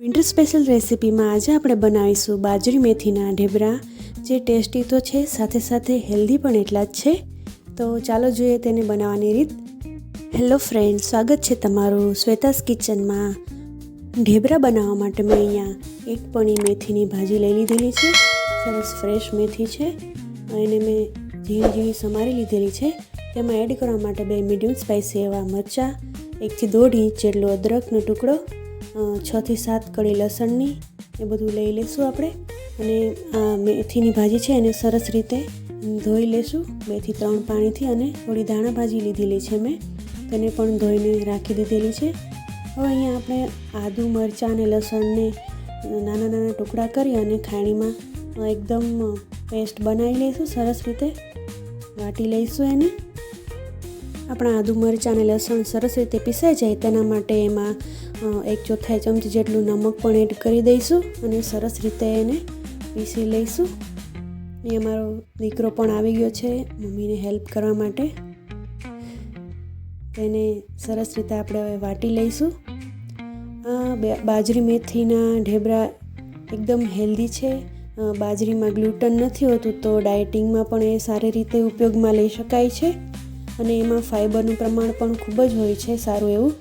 Winter special રેસિપીમાં આજે આપણે બનાવીશું બાજરી મેથીના ઢેબરા. જે ટેસ્ટી તો છે, સાથે સાથે હેલ્ધી પણ એટલા જ છે. તો ચાલો જોઈએ તેને બનાવવાની રીત. હેલો ફ્રેન્ડ સ્વાગત છે તમારું શ્વેતાસ કિચનમાં. ઢેબરા બનાવવા માટે મેં અહીંયા એક પણી મેથીની ભાજી લઈ લીધેલી છે. સરસ ફ્રેશ મેથી છે. એને મેં ઝીણી ઝીણી સમારી લીધેલી છે. તેમાં એડ કરવા માટે બે મીડિયમ સ્પાઇસી એવા મરચાં, એકથી દોઢ ઇંચ જેટલો અદરકનો ટુકડો છથી સાત કળી લસણની એ બધું લઈ લઈશું આપણે. અને આ મેથીની ભાજી છે એને સરસ રીતે ધોઈ લેશું. બેથી ત્રણ પાણીથી અને થોડી દાણા ભાજી લીધેલી છે મેં. તેને પણ ધોઈને રાખી દીધેલી છે. હવે અહીંયા આપણે આદુ, મરચાં અને લસણને નાના નાના ટુકડા કરી અને ખાણીમાં એકદમ પેસ્ટ બનાવી લઈશું. સરસ રીતે વાટી લઈશું એને. આપણા આદુ મરચાં અને લસણ સરસ રીતે પીસાઈ જાય તેના માટે એમાં એક ચોથાઈ ચમચી જેટલું નમક પણ એડ કરી દઈશું અને સરસ રીતે એને પીસી લઈશું. એ મારો દીકરો પણ આવી ગયો છે મમ્મીને હેલ્પ કરવા માટે. તેને સરસ રીતે આપણે હવે વાટી લઈશું. આ બાજરી મેથીના ઢેબરા એકદમ હેલ્ધી છે. બાજરીમાં ગ્લુટન નથી હોતું તો ડાયટિંગમાં પણ એ સારી રીતે ઉપયોગમાં લઈ શકાય છે. અને એમાં ફાઇબરનું પ્રમાણ પણ ખૂબ જ હોય છે, સારું એવું.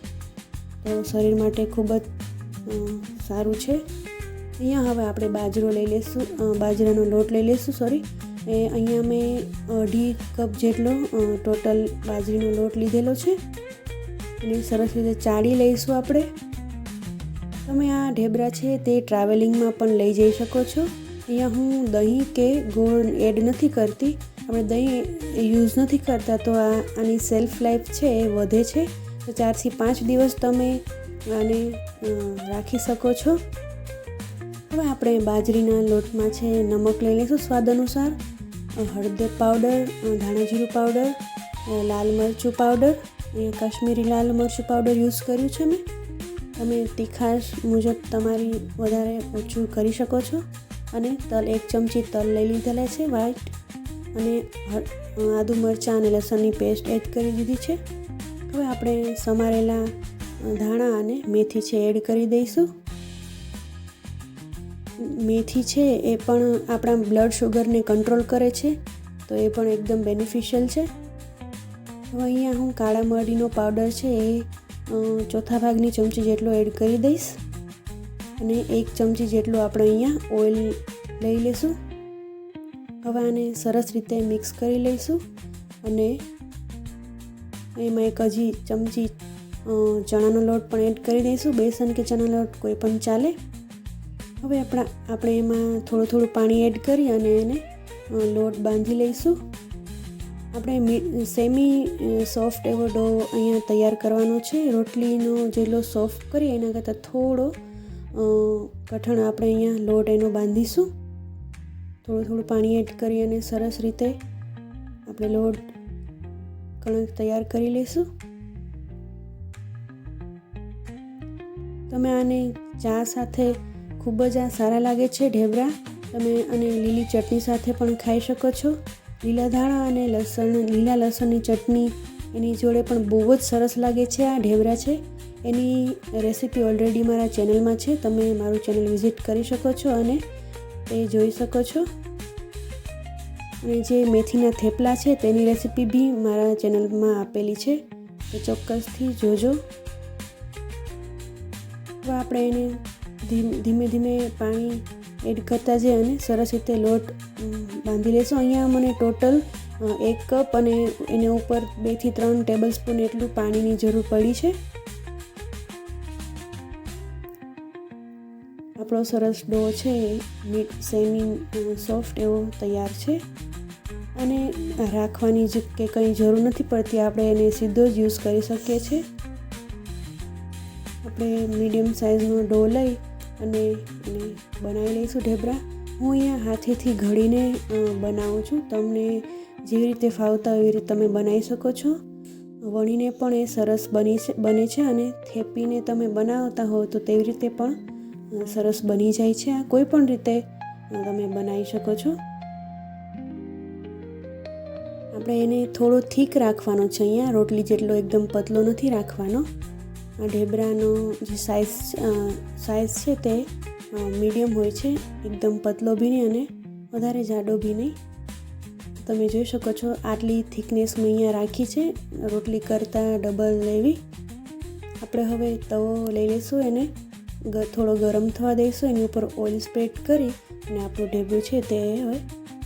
તો શરીર માટે ખૂબ જ સારું છે. અહીંયા હવે આપણે બાજરો લઈ લઈશું બાજરાનો લોટ લઈ લઈશું સોરી. એ અહીંયા મેં અઢી કપ જેટલો ટોટલ બાજરીનો લોટ લીધેલો છે. અને સરસ રીતે ચાળી લઈશું આપણે. તમે આ ઢેબરા છે તે ટ્રાવેલિંગમાં પણ લઈ જઈ શકો છો. અહીંયા હું દહીં કે ગોળ એડ નથી કરતી. આપણે દહીં યુઝ નથી કરતા તો આ આની સેલ્ફ લાઈફ છે એ વધે છે. તો ચારથી પાંચ દિવસ તમે આને રાખી શકો છો. હવે આપણે બાજરીના લોટમાં છે નમક લઈ લઈશું સ્વાદ અનુસાર. હળદર પાવડર ધાણા પાવડર લાલ મરચું પાવડર અહીંયા કાશ્મીરી લાલ મરચું પાવડર યુઝ કર્યું છે મેં. તમે તીખાશ મુજબ તમારી વધારે ઓછું કરી શકો છો. અને તલ, એક ચમચી તલ લઈ લીધેલા છે વ્હાઈટ અને આદુ મરચાં અને લસણની પેસ્ટ એડ કરી દીધી છે. હવે આપણે સમારેલા ધાણા અને મેથી છે એડ કરી દઈશું. મેથી છે એ પણ આપણા બ્લડ શુગરને કંટ્રોલ કરે છે, તો એ પણ એકદમ બેનિફિશિયલ છે. હવે અહીંયા હું કાળા મરડીનો પાવડર છે એ ચોથા ભાગની ચમચી જેટલો એડ કરી દઈશ. અને એક ચમચી જેટલું આપણે અહીંયા ઓઇલ લઈ લઈશું. હવે આને સરસ રીતે મિક્સ કરી લઈશું અને એમાં એક હજી ચમચી ચણાનો લોટ પણ એડ કરી દઈશું. બેસન કે ચણા લોટ કોઈ પણ ચાલે. હવે આપણા, આપણે એમાં થોડું થોડું પાણી એડ કરી અને એને લોટ બાંધી લઈશું. આપણે સેમી સોફ્ટ એવો ડો અહીંયા તૈયાર કરવાનો છે. રોટલીનો જેટલો સોફ્ટ કરીએ એના કરતાં થોડો કઠણ આપણે અહીંયા લોટ એનો બાંધીશું. થોડું થોડું પાણી એડ કરી અને સરસ રીતે આપણે લોટ કણક તૈયાર કરી લઈશું. તમે આને ચા સાથે ખૂબ જ આ સારા લાગે છે ઢેબરા. તમે અને લીલી ચટણી સાથે પણ ખાઈ શકો છો. લીલા ધાણા અને લસણ, લીલા લસણની ચટણી એની જોડે પણ બહુ જ સરસ લાગે છે આ ઢેબરા છે. એની રેસીપી ઓલરેડી મારા ચેનલમાં છે. તમે મારું ચેનલ વિઝિટ કરી શકો છો અને એ જોઈ શકો છો. અને જે મેથીના થેપલા છે તેની રેસીપી બી મારા ચેનલમાં આપેલી છે. તો ચોક્કસથી જોજો. હવે આપણે એને ધીમે ધીમે પાણી એડ કરતા જઈએ અને સરસ રીતે લોટ બાંધી લેશું. અહીંયા મને ટોટલ એક કપ અને એના ઉપર બેથી ત્રણ ટેબલ સ્પૂન એટલું પાણીની જરૂર પડી છે. આપણો સરસ ડો છે નીટ સેમી સોફ્ટ એવો તૈયાર છે. અને રાખવાની જ કે કંઈ જરૂર નથી પડતી, આપણે એને સીધો જ યુઝ કરી શકીએ છીએ. આપણે મીડિયમ સાઇઝનો ડો લઈ અને એને બનાવી લઈશું ઢેબરા. હું અહીંયા હાથેથી ઘડીને બનાવું છું. તમને જેવી રીતે ફાવતા હોય એવી રીતે તમે બનાવી શકો છો. વણીને પણ એ સરસ બની બને છે અને થેપીને તમે બનાવતા હો તો તેવી રીતે પણ સરસ બની જાય છે આ કોઈ પણ રીતે તમે બનાવી શકો છો. આપણે એને થોડો થીક રાખવાનો છે અહીંયા, રોટલી જેટલો એકદમ પતલો નથી રાખવાનો. આ ઢેબરાનો જે સાઇઝ સાઇઝ છે તે મીડિયમ હોય છે, એકદમ પતલો બી નહીં અને વધારે જાડો બી નહીં. તમે જોઈ શકો છો આટલી થિકનેસ મેં અહીંયા રાખી છે, રોટલી કરતાં ડબલ લેવી. આપણે હવે તવો લઈ લઈશું એને. થોડો ગરમ થવા દઈશું, એની ઉપર ઓઇલ સ્પ્રેડ કરી અને આપણું ઢેબું છે તે હવે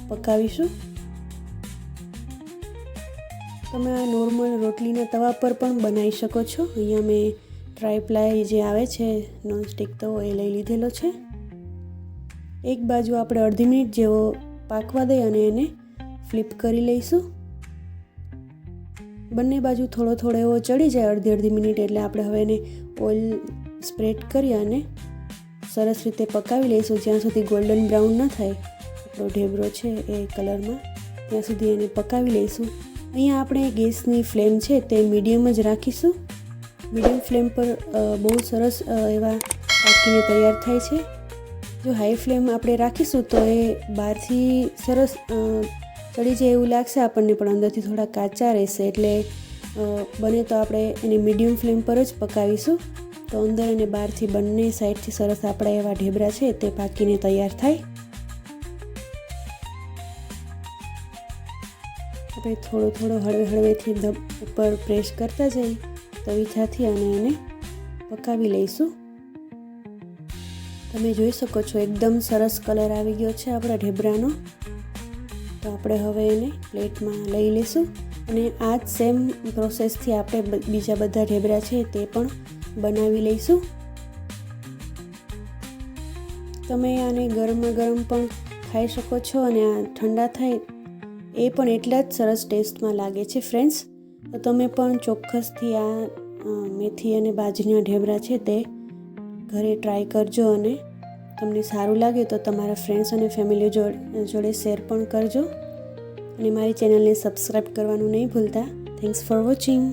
પકાવીશું. તમે આ નોર્મલ રોટલીના તવા પર પણ બનાવી શકો છો. અહીંયા મેં ટ્રાયપ્લાય જે આવે છે, નોનસ્ટિક તવો એ લઈ લીધેલો છે. એક બાજુ આપણે અડધી મિનિટ જેવો પાકવા દઈ અને એને ફ્લિપ કરી લઈશું. બંને બાજુ થોડો થોડો એવો ચડી જાય અડધી અડધી મિનિટ, એટલે આપણે હવે એને ઓઇલ સ્પ્રેડ કરી અને સરસ રીતે પકાવી લઈશું. જ્યાં સુધી ગોલ્ડન બ્રાઉન ન થાય, આપણો ઢેબરો છે એ કલરમાં, ત્યાં સુધી એને પકાવી લઈશું. અહીંયા આપણે ગેસની ફ્લેમ છે તે મીડિયમ જ રાખીશું. મીડિયમ ફ્લેમ પર બહુ સરસ એવા પાકીને તૈયાર થાય છે. જો હાઈ ફ્લેમ આપણે રાખીશું તો એ બહારથી સરસ ચડી જાય એવું લાગશે. આપણને પણ અંદરથી થોડા કાચા રહેશે. એટલે બને તો આપણે એને મીડિયમ ફ્લેમ પર જ પકાવીશું. તો અંદર અને બહારથી બંને સાઈડથી સરસ આપણા એવા ઢેબરા છે તે પાકીને તૈયાર થાય. આપણે થોડો થોડો હળવે હળવેથી ધબ ઉપર પ્રેસ કરતા જઈ તવીથાથી અને એને પકાવી લઈશું. તમે જોઈ શકો છો એકદમ સરસ કલર આવી ગયો છે આપણા ઢેબરાનો. તો આપણે હવે એને પ્લેટમાં લઈ લઈશું. અને આ જ સેમ પ્રોસેસથી આપણે બીજા બધા ઢેબરા છે તે પણ બનાવી લઈશું. તમે આને ગરમા ગરમ પણ ખાઈ શકો છો અને આ ઠંડા થાય એ પણ એટલા જ સરસ ટેસ્ટમાં લાગે છે ફ્રેન્ડ્સ. તો તમે પણ ચોક્કસથી આ મેથી અને બાજરીના ઢેબરા છે તે ઘરે ટ્રાય કરજો અને તમને સારું લાગે તો તમારા ફ્રેન્ડ્સ અને ફેમિલી જોડે શેર પણ કરજો. અને મારી ચેનલને સબસ્ક્રાઈબ કરવાનું નહીં ભૂલતા. Thanks for watching